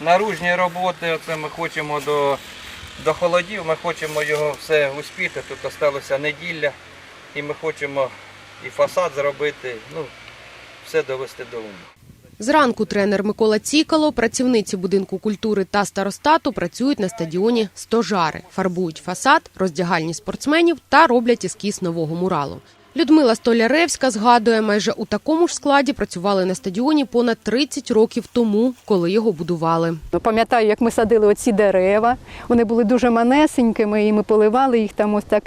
наружні роботи. Оце ми хочемо до, до холодів, ми хочемо його все успіти. Тут залишилася неділя. І ми хочемо і фасад зробити, ну, все довести до ума. Зранку тренер Микола Цікало, працівниці будинку культури та старостату працюють на стадіоні Стожари, фарбують фасад, роздягальні спортсменів та роблять ескіз нового муралу. Людмила Столяревська згадує, майже у такому ж складі працювали на стадіоні понад 30 років тому, коли його будували. Ну, Пам'ятаю, як ми садили оці дерева. Вони були дуже манесенькими, і ми поливали їх там ось так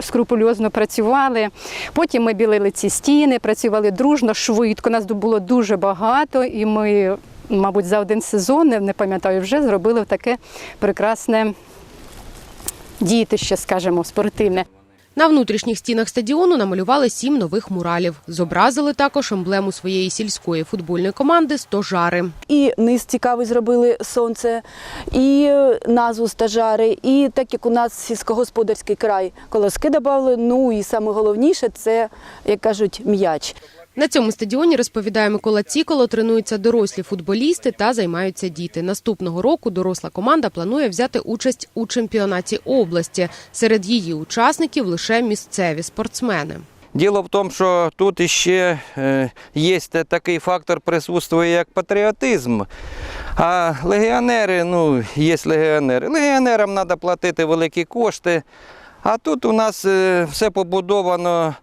скрупульозно працювали. Потім ми білили ці стіни, працювали дружно, швидко. Нас було дуже багато, і ми, мабуть, за один сезон, не- пам'ятаю, вже зробили таке прекрасне діятище, скажімо, спортивне. На внутрішніх стінах стадіону намалювали сім нових муралів. Зобразили також емблему своєї сільської футбольної команди Стожари. І низ цікавий зробили сонце, і е, назву стажари, і так як у нас сільськогосподарський край колоски додали. Ну і саме головніше це, як кажуть, м'яч. На цьому стадіоні розповідає Микола Ціколо, тренуються дорослі футболісти та займаються діти. Наступного року доросла команда планує взяти участь у чемпіонаті області. Серед її учасників лише місцеві спортсмени. Діло в тому, що тут іще е, є такий фактор присутствує, як патріотизм. А легіонери, ну, є легіонери. Легіонерам треба платити великі кошти. А тут у нас е, все побудовано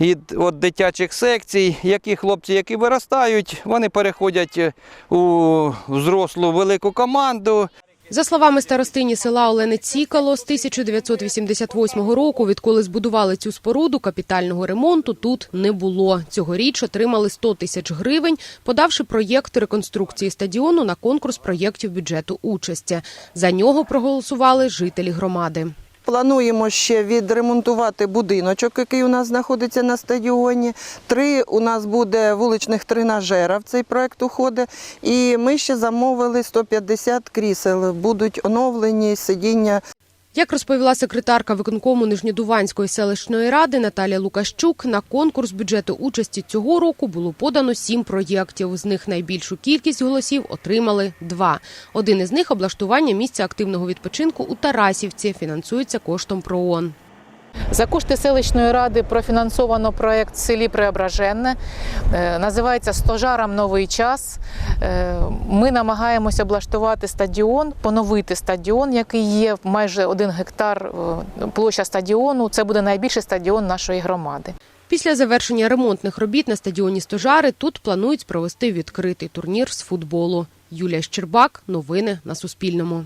від от дитячих секцій, які хлопці, які виростають, вони переходять е, у взрослу велику команду. За словами старостині села Олени Цікало, з 1988 року, відколи збудували цю споруду, капітального ремонту тут не було. Цьогоріч отримали 100 тисяч гривень, подавши проєкт реконструкції стадіону на конкурс проєктів бюджету участі. За нього проголосували жителі громади. Плануємо ще відремонтувати будиночок, який у нас знаходиться на стадіоні. Три у нас буде вуличних тренажера в цей проект уходить. І ми ще замовили 150 крісел. Будуть оновлені сидіння Як розповіла секретарка виконкому Нижньодуванської селищної ради Наталія Лукащук, на конкурс бюджету участі цього року було подано сім проєктів. З них найбільшу кількість голосів отримали два. Один із них облаштування місця активного відпочинку у Тарасівці фінансується коштом ПРООН. За кошти селищної ради профінансовано проект в селі Преображенне. Е, Називається Стожарам новий час. Е, Ми намагаємося облаштувати стадіон, поновити стадіон, який є майже один гектар е, площа стадіону. Це буде найбільший стадіон нашої громади. Після завершення ремонтних робіт на стадіоні Стожари тут планують провести відкритий турнір з футболу. Юлія Щербак. Новини на Суспільному.